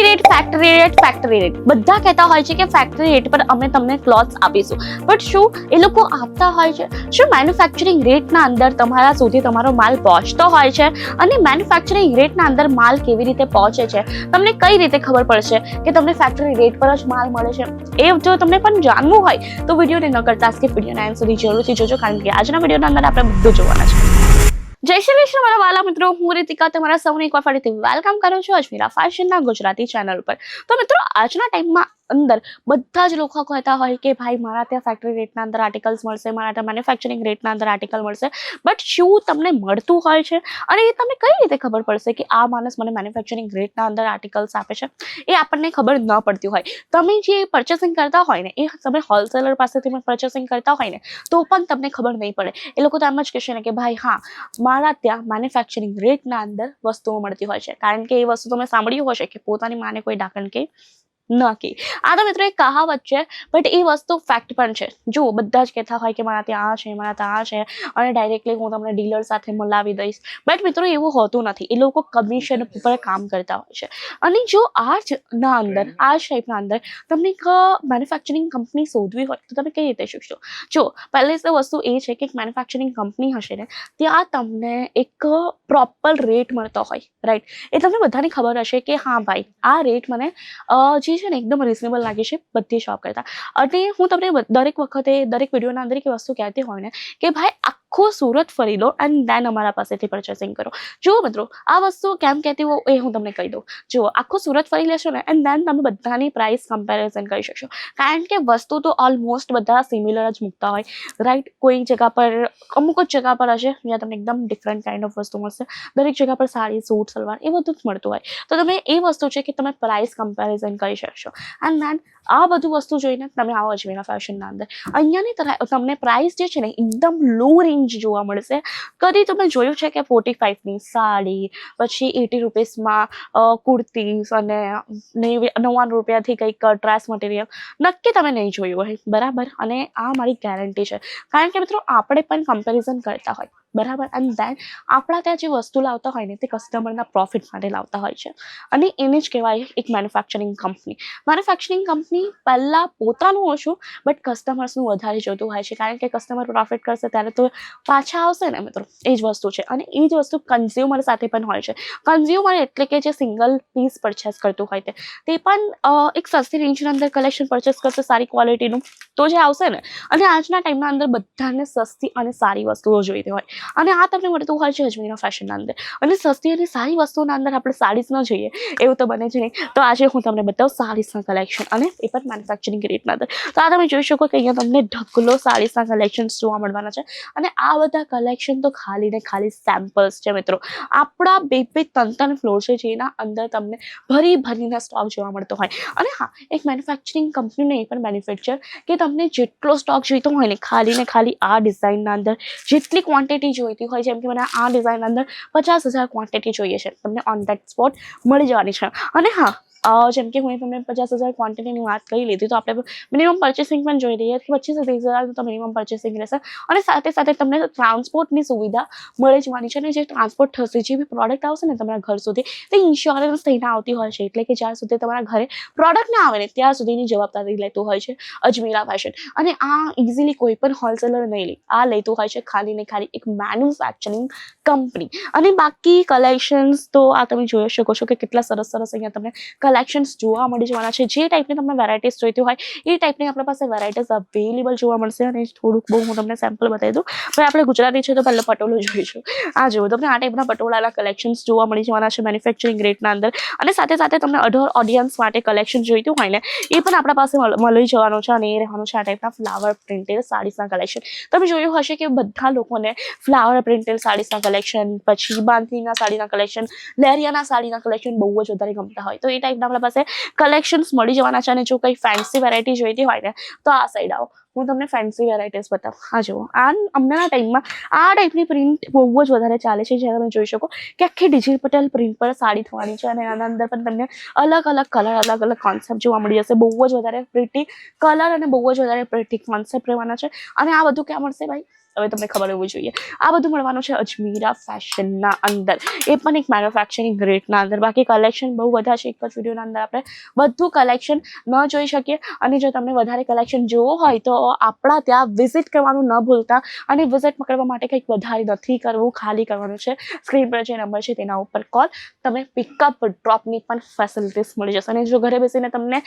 Factory rate factory rate factory rate બધા કહેતા હોય છે કે ફેક્ટરી રેટ પર અમે તમને ક્લોથ્સ આપીશું. બટ શું? એ લોકો આપતા હોય છે. શું મેન્યુફેક્ચરિંગ રેટના અંદર તમારા સુધી તમારો માલ પહોંચતો હોય છે? અને મેન્યુફેક્ચરિંગ રેટના અંદર માલ કેવી રીતે પહોંચે છે? તમને કઈ રીતે ખબર પડશે કે તમને ફેક્ટરી રેટ પર જ માલ મળે છે? એ જો તમને પણ જાણવું હોય તો વિડીયોને ન કરતા સ્કીપ વિડીયોના એન્ડ સુધી જરૂરથી જોજો. કારણ કે આજના વિડીયોના અંદર આપણે બધું જોવાના છે. જય શ્રી કૃષ્ણ, મારા વાલા મિત્રો. હું રીતિકા, તમારા સૌને એકવાર ફરીથી વેલકમ કરું છું અજમીરા ફેશનના ગુજરાતી ચેનલ પર તો મિત્રો, આજના ટાઈમમાં અંદર બધા જ લોકો કહેતા હોય કે ભાઈ, મારા ત્યાં ફેક્ટરી રેટના અંદર આર્ટિકલ્સ મળશે, મારા ત્યાં મેન્યુફેક્ચરિંગ રેટના અંદર આર્ટિકલ મળશે. બટ શું તમને મળતું હોય છે? અને એ તમને કઈ રીતે ખબર પડશે કે આ માણસ મને મેન્યુફેક્ચરિંગ રેટના અંદર આર્ટિકલ્સ આપે છે? એ આપણને ખબર ન પડતી હોય. તમે જે પર્ચેસિંગ કરતા હોય ને, એ તમે હોલસેલર પાસેથી પર્ચેસિંગ કરતા હોય ને, તો પણ તમને ખબર નહીં પડે. એ લોકો તો એમ જ કહેશે ને કે, ભાઈ, હા, મારા ત્યાં મેન્યુફેક્ચરિંગ રેટના અંદર વસ્તુઓ મળતી હોય છે. કારણ કે એ વસ્તુ તમે સાંભળ્યું હશે કે પોતાની માને કોઈ ડાકણ કે ન આ તો મિત્રો એક કહાવત છે બટ એ વસ્તુ ફેક્ટ પણ છે. જુઓ બધા જ કહેતા હોય કે મારા ત્યાં આ છે મારા ત્યાં આ છે અને ડાયરેક્ટલી હું તમને ડીલર સાથે મલાવી દઈશ. બટ મિત્રો એવું હોતું નથી. એ લોકો કમિશન ઉપર કામ કરતા હોય છે. અને જો આ જ ના અંદર આ જ ટાઈપના અંદર તમને એક મેન્યુફેક્ચરિંગ કંપની શોધવી હોય તો તમે કઈ રીતે શીખશો? જો પહેલી તો વસ્તુ એ છે કે એક મેન્યુફેક્ચરિંગ કંપની હશે ને ત્યાં તમને એક પ્રોપર રેટ મળતો હોય રાઈટ એ તમને બધાને ખબર હશે કે હા ભાઈ આ રેટ મને જે છે ને, એકદમ રિઝનેબલ લાગે છે બધી શોપ કરતાં. અને હું તમને દરેક વખતે દરેક વિડીયોના અંદર એક વસ્તુ કહેતી હોય ને, કે ભાઈ આખું સુરત ફરી લો એન્ડ દેન અમારા પાસેથી પર્ચેસિંગ કરો. જુઓ મિત્રો, આ વસ્તુ કેમ કહેતી હોઉં એ હું તમને કહી દઉં. જુઓ, આખું સુરત ફરી લેશો ને એન્ડ દેન તમે બધાની પ્રાઇસ કમ્પેરિઝન કરી શકશો. કારણ કે વસ્તુ તો ઓલમોસ્ટ બધા સિમિલર જ મૂકતા હોય. રાઈટ કોઈ જગ્યા પર, અમુક જ જગ્યા પર હશે, જ્યાં તમને એકદમ ડિફરન્ટ કાઇન્ડ ઓફ વસ્તુ મળશે. દરેક જગ્યા પર સાડી, સૂટ, સલવાર એ બધું જ મળતું હોય. તો તમે એ વસ્તુ છે કે તમે પ્રાઇસ કમ્પેરિઝન કરી શકશો. એન્ડ દેન આ બધું વસ્તુ જોઈને તમે આવો અજમેરા ફેશનના અંદર. અહીંયાની તમને પ્રાઇસ જે છે ને એકદમ લો રેન્જ જોવા મળશે. કદી તમે જોયું છે કે ફોર્ટી ફાઇવની સાડી, પછી એટી રૂપીસમાં કુર્તીઝ અને નેવી, નવ્વાણું રૂપિયાથી કંઈક ડ્રેસ મટીરિયલ નક્કી તમે નહીં જોયું હોય. બરાબર? અને આ મારી ગેરંટી છે. કારણ કે મિત્રો, આપણે પણ કમ્પેરિઝન કરતા હોય. બરાબર? અને દેન આપણા ત્યાં જે વસ્તુ લાવતા હોય ને, તે કસ્ટમરના પ્રોફિટ માટે લાવતા હોય છે. અને એને જ કહેવાય એક મેન્યુફેક્ચરિંગ કંપની મેન્યુફેક્ચરિંગ કંપની પહેલાં પોતાનું ઓછું બટ કસ્ટમર્સનું વધારે જોતું હોય છે. કારણ કે કસ્ટમર પ્રોફિટ કરશે ત્યારે તો પાછા આવશે ને, મિત્રો? એ જ વસ્તુ છે. અને એ જ વસ્તુ કન્ઝ્યુમર સાથે પણ હોય છે. કન્ઝ્યુમર એટલે કે જે સિંગલ પીસ પરચેસ કરતું હોય તે. તે પણ એક સસ્તી રેન્જના અંદર કલેક્શન પરચેસ કરશે સારી ક્વોલિટીનું તો જે આવશે ને? અને આજના ટાઈમના અંદર બધાને સસ્તી અને સારી વસ્તુઓ જોઈતી હોય. અને આ તમને મળતું હોય છે અજમેરના ફેશનના અંદર અને સસ્તી અને સારી વસ્તુઓના અંદર આપણે સાડીઝ ન જોઈએ, એવું તો બને જ નહીં. તો આજે હું તમને બતાવું સાડીઝના કલેક્શન અને એ પણ મેન્યુફેક્ચરિંગ રેટના અંદર. તો આ તમે જોઈ શકો કે અહીંયા તમને ઢગલો સાડીઝના કલેક્શન્સ જોવા મળવાના છે અને આ બધા કલેક્શન તો ખાલી ને ખાલી સેમ્પલ્સ છે મિત્રો. આપણા બે બે ત્રણ ત્રણ ફ્લોર છે જેના અંદર તમને ભરી ભરીને સ્ટોક જોવા મળતો હોય. અને હા, એક મેન્યુફેક્ચરિંગ કંપનીનો એ પણ બેનિફિટ છે કે તમને જેટલો સ્ટોક જોઈતો હોય ને ખાલી ને ખાલી આ ડિઝાઇનના અંદર જેટલી ક્વોન્ટિટી જોઈતી હોય જેમ કે મને આ ડિઝાઇન અંદર પચાસ હજાર ક્વોન્ટિટી જોઈએ છે. તમને ઓન દેટ સ્પોટ મળી જવાની છે. અને હા જેમ કે હું તમને પચાસ હજાર ક્વોન્ટિટીની વાત કરી લીધી, તો આપણે મિનિમમ પર્ચેસિંગ પણ જોઈ રહીએ કે પચીસ ત્રીસ હજાર તો મિનિમમ પર્ચેસિંગ રહેશે. અને સાથે સાથે તમને ટ્રાન્સપોર્ટની સુવિધા મળી જવાની છે. અને જે ટ્રાન્સપોર્ટ થશે, જે બી પ્રોડક્ટ આવશે ને તમારા ઘર સુધી, તે ઇન્સ્યોરન્સ થઈને આવતી હોય છે. એટલે કે જ્યાં સુધી તમારા ઘરે પ્રોડક્ટ ના આવે ને, ત્યાં સુધીની જવાબદારી લેતું હોય છે અજમીરા ફેશન અને આ ઇઝીલી કોઈ પણ હોલસેલર નહીં લે. આ લેતું હોય છે ખાલી ને ખાલી એક મેન્યુફેક્ચરિંગ કંપની અને બાકી કલેક્શન્સ તો આ તમે જોઈ શકો છો કે કેટલા સરસ સરસ અહીંયા તમને કલેક્શન્સ જોવા મળી જવાના છે. જે ટાઈપની તમને વેરાયટીઝ જોઈતી હોય, એ ટાઈપની આપણા પાસે વેરાયટીઝ અવેલેબલ જોવા મળશે અને થોડુંક બહુ હું તમને સેમ્પલ બતાવી દઉં. પણ આપણે ગુજરાતી છે તો પહેલાં પટોળું જોઈશું. આ જુઓ તમને આ ટાઈપના પટોળાના કલેક્શન્સ જોવા મળી જવાના છે મેન્યુફેક્ચરિંગ રેટના અંદર. અને સાથે સાથે તમને અઢોર ઓડિયન્સ માટે કલેક્શન જોઈતું હોય ને, એ પણ આપણા પાસે મળી જવાનું છે અને એ રહેવાનું છે આ ટાઈપના ફ્લાવર પ્રિન્ટેડ સાડીસના કલેક્શન તમે જોયું હશે કે બધા લોકોને ફ્લાવર પ્રિન્ટેડ સાડીસના કલેક્શન પછી બાંધણીના સાડીના કલેક્શન લેરિયાના સાડીના કલેક્શન બહુ જ વધારે ગમતા હોય. તો એ ટાઈપના આપણા પાસે કલેક્શન્સ મળી જવાના છે અને જો કંઈ ફેન્સી વેરાયટી જોઈતી હોય ને, તો આ સાઈડ આવો. હું તમને ફેન્સી વેરાયટીઝ બતાવું. આ જુઓ. આ હમણાંના ટાઈમમાં આ ટાઈપની પ્રિન્ટ બહુ જ વધારે ચાલે છે, જ્યારે તમે જોઈ શકો કે આખી ડિજિટલ પ્રિન્ટ પર સાડી થવાની છે અને આના અંદર પણ તમને અલગ અલગ કલર અલગ અલગ કોન્સેપ્ટ જોવા મળી જશે. બહુ જ વધારે પ્રિટી કલર અને બહુ જ વધારે પ્રિટી કોન્સેપ્ટ રહેવાના છે. અને આ બધું ક્યાં મળશે ભાઈ? હવે તમને ખબર હોવી જોઈએ. આ બધું મળવાનું છે અજમીરા ફેશનના અંદર. એ પણ એક મેન્યુફેક્ચરિંગ રેટના અંદર. બાકી કલેક્શન બહુ બધા છે. એક જ વિડીયોના અંદર આપણે બધું કલેક્શન ન જોઈ શકીએ. અને જો તમને વધારે કલેક્શન જોવું હોય તો આપણા ત્યાં વિઝિટ કરવાનું ન ભૂલતા. અને વિઝિટ કરવા માટે કંઈક વધારે નથી કરવું. ખાલી કરવાનું છે. સ્ક્રીન પર જે નંબર છે તેના ઉપર કોલ તમે પિકઅપ ડ્રોપની પણ ફેસિલિટીઝ મળી જશે. અને જો ઘરે બેસીને તમને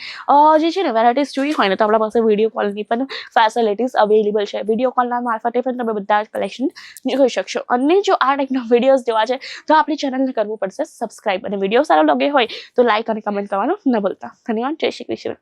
જે છે ને વેરાયટીઝ જોઈ હોય ને તો આપણા પાસે વીડિયો કોલની પણ ફેસિલિટીઝ અવેલેબલ છે. વીડિયો કોલના મારફતે પણ તમે બધા જ કલેક્શન જોઈ શકશો. અને જો આ ટાઈપના વિડીયોઝ જોવા છે, તો આપણી ચેનલને કરવું પડશે સબસ્ક્રાઇબ અને વીડિયો સારો લાગે હોય, તો લાઇક અને કમેન્ટ કરવાનું ન ભૂલતા. ધન્યવાદ. જય શ્રી કૃષ્ણ.